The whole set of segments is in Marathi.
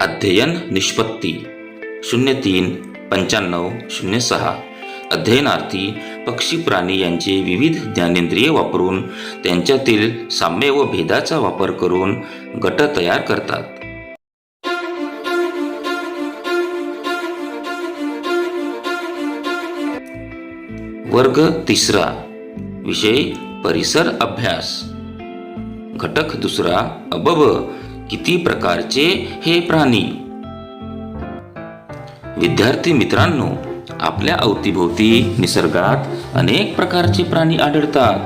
अध्ययन निष्पत्ती शून्य तीन पंच्याण्णव शून्य सहा. अध्ययनार्थी पक्षी प्राणी यांचे विविध ज्ञानेंद्रिय वापरून त्यांच्यातील साम्य व भेदाचा वापर करून गट तयार करतात. वर्ग तिसरा. विषय परिसर अभ्यास. घटक दुसरा अबब किती प्रकारचे हे प्राणी? विद्यार्थी मित्रांनो आपल्या अवतीभोवती निसर्गात अनेक प्रकारचे प्राणी आढळतात.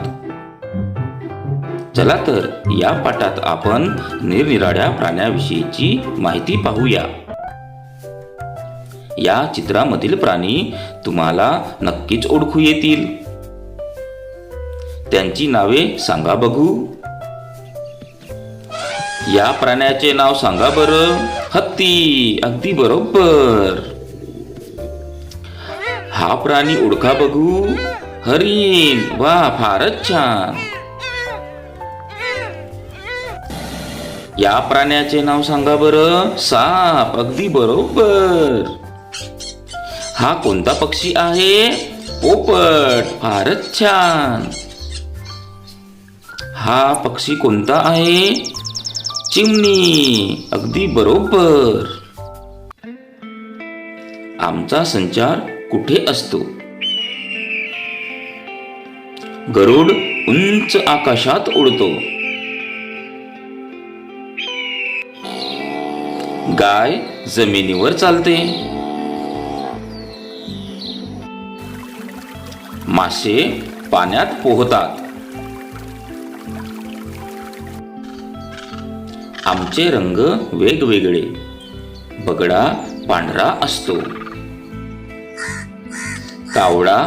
चला तर या पाठात आपण निरनिराळ्या प्राण्याविषयीची माहिती पाहूया. या चित्रामधील प्राणी तुम्हाला नक्कीच ओळखू येतील. त्यांची नावे सांगा बघू. या प्राण्याचे नाव सांगा बरं. हत्ती अगदी बरोबर. हा प्राणी ओळखा बघू. हरिण वा फारच छान. या प्राण्याचे नाव सांगा बरं. साप अगदी बरोबर. हा कोणता पक्षी आहे? पोपट फारच छान. हा पक्षी कोणता आहे? चिमणी. अगदी बरोबर. आमचा संचार कुठे असतो? गरुड उंच आकाशात उडतो. गाय जमिनीवर चालते. मासे पाण्यात पोहतात. आमचे रंग वेगवेगळे. बगडा पांढरा असतो. कावळा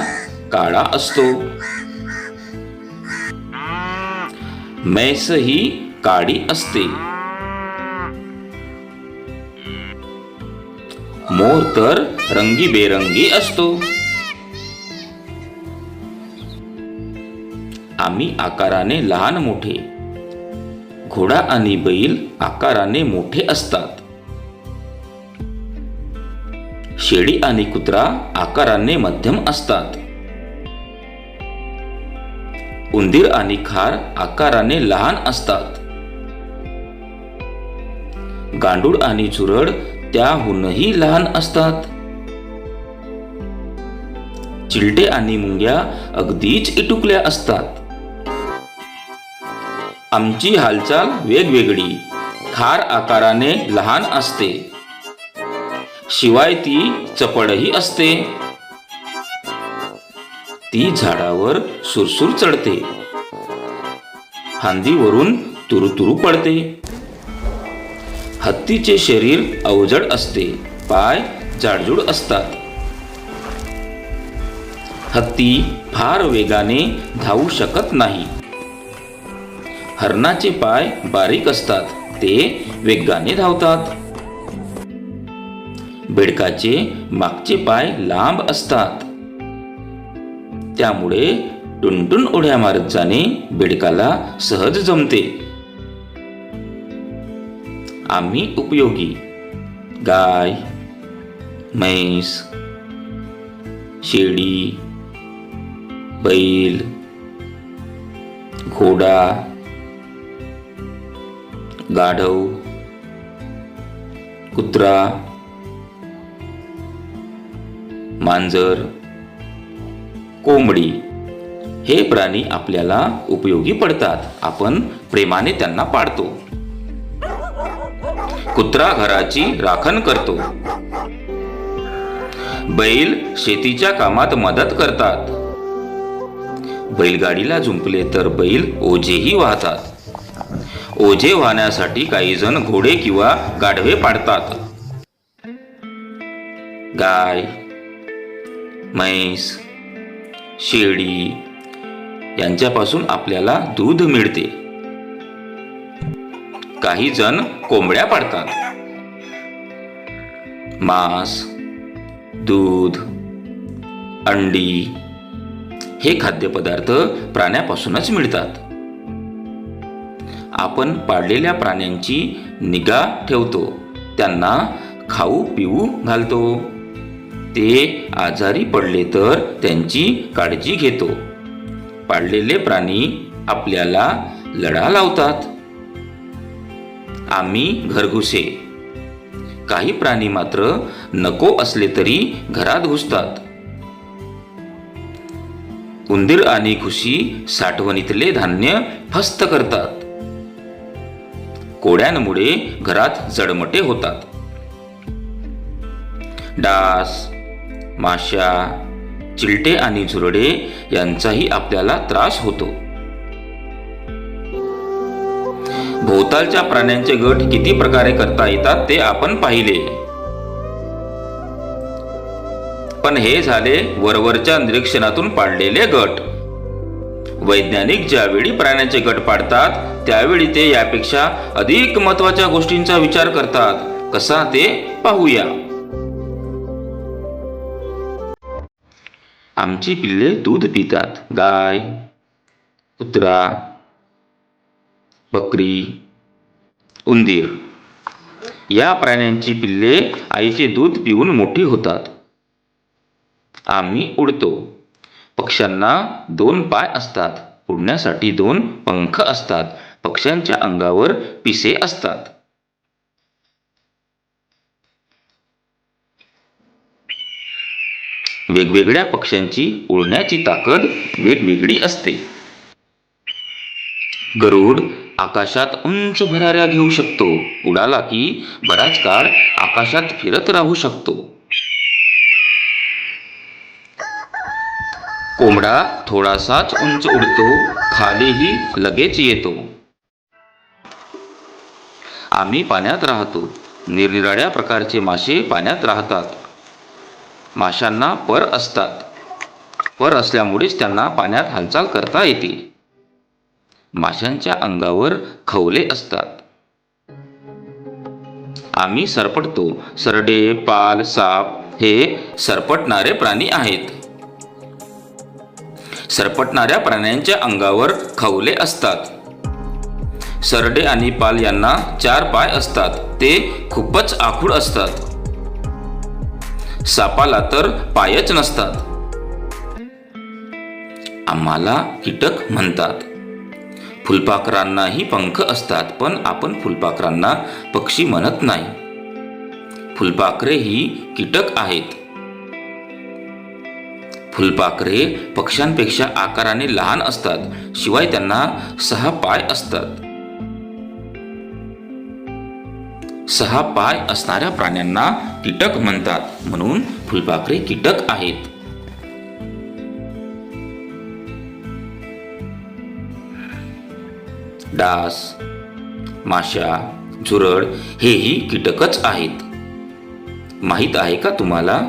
काळा असतो. म्हैस ही काळी असते. मोर तर रंगीबेरंगी असतो. आम्ही आकाराने लहान मोठे. घोडा आणि बैल आकाराने मोठे असतात. शेळी आणि कुत्रा आकाराने मध्यम असतात. उंदीर आणि खार आकाराने लहान असतात. गांडूळ आणि झुरड त्याहूनही लहान असतात. चिलटे आणि मुंग्या अगदीच इटुकल्या असतात. आमची हालचाल वेगवेगळी. खार आकाराने लहान असते. शिवाय ती चपडही असते. ती झाडावर सुरसुर चढते. फांदीवरून तुरुतुरू पडते. हत्तीचे शरीर अवजड असते. पाय जाडजूड असतात. हत्ती फार वेगाने धावू शकत नाही. हरणाचे पाय बारीक असतात ते वेगाने धावतात. बेडकाचे मागचे पाय लांब असतात. त्यामुळे टुनटुन उड्या मारत जाणे बेडकाला सहज जमते. आम्ही उपयोगी. गाय म्हैस शेळी बैल घोडा गाढव कुत्रा मांजर कोंबडी हे प्राणी आपल्याला उपयोगी पडतात. आपण प्रेमाने त्यांना पाळतो. कुत्रा घराची राखण करतो. बैल शेतीच्या कामात मदत करतात. बैलगाडीला जुंपले तर बैल ओझेही वाहतात. ओझे वाहण्यासाठी काही जण घोडे किंवा गाढवे पाडतात. गाय म्हैस शेळी यांच्यापासून आपल्याला दूध मिळते. काही जण कोंबड्या पाडतात. मांस दूध अंडी हे खाद्यपदार्थ प्राण्यापासूनच मिळतात. आपण पाळलेल्या प्राण्यांची निगा ठेवतो. त्यांना खाऊ पिऊ घालतो. ते आजारी पडले तर त्यांची काळजी घेतो. पाळलेले प्राणी आपल्याला लढा लावतात. आम्ही घरघुसे. काही प्राणी मात्र नको असले तरी घरात घुसतात. उंदीर आणि खुशी साठवणीतले धान्य फस्त करतात. कोड्यांमुळे घरात जडमटे होतात. डास माशा चिलटे आणि झुरडे यांचाही आपल्याला त्रास होतो. भोवतालच्या प्राण्यांचे गट किती प्रकारे करता येतात ते आपण पाहिले. पण हे झाले वरवरच्या निरीक्षणातून पाडलेले गट. वैज्ञानिक ज्यावेळी प्राण्यांचे गट पाडतात त्यावेळी ते यापेक्षा अधिक महत्त्वाच्या गोष्टींचा विचार करतात. कसा ते पाहूया. आमची पिल्ले दूध पितात. गाय कुत्रा बकरी उंदीर. या प्राण्यांची पिल्ले आईचे दूध पिऊन मोठी होतात. आम्ही उडतो. पक्ष्यांना दोन पाय असतात उडण्यासाठी दोन पंख असतात पक्ष्यांच्या अंगावर पिसे असतात. वेगवेगळ्या पक्ष्यांची उडण्याची ताकद वेगवेगळी असते. गरुड आकाशात उंच भराऱ्या घेऊ शकतो उडाला की बराच काळ आकाशात फिरत राहू शकतो. कोंबडा थोडासाच उंच उडतो खालीही लगेच येतो. आम्ही पाण्यात राहतो. निरनिराळ्या प्रकारचे मासे पाण्यात राहतात. माशांना पर असतात. पर असल्यामुळेच त्यांना पाण्यात हालचाल करता येते. माशांच्या अंगावर खवले असतात. आम्ही सरपटतो. सरडे पाल साप हे सरपटणारे प्राणी आहेत. सरपटणाऱ्या प्राण्यांच्या अंगावर खवले असतात. सरडे आणि पाल यांना चार पाय असतात. ते खूपच आखूड असतात. सापाला तर पायच नसतात. आम्हाला कीटक म्हणतात. फुलपाखरांनाही पंख असतात पण आपण फुलपाखरांना पक्षी म्हणत नाही. फुलपाखरे ही कीटक आहेत. फुलपाखरे पक्ष्यांपेक्षा आकाराने लहान असतात शिवाय त्यांना सहा पाय असतात. सहा पाय असणाऱ्या प्राण्यांना कीटक म्हणतात म्हणून फुलपाखरे कीटक आहेत. डास माशा झुरळ हेही कीटकच आहेत. माहीत आहे का तुम्हाला?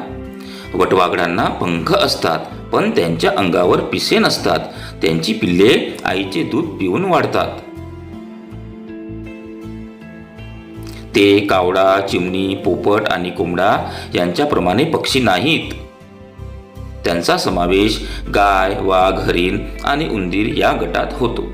वटवागडांना पंख असतात पण त्यांच्या अंगावर पिसे नसतात. त्यांची पिल्ले आईचे दूध पिऊन वाढतात. ते कावडा चिमणी पोपट आणि कोंबडा यांच्याप्रमाणे पक्षी नाहीत. त्यांचा समावेश गाय वाघ हरिण आणि उंदीर या गटात होतो.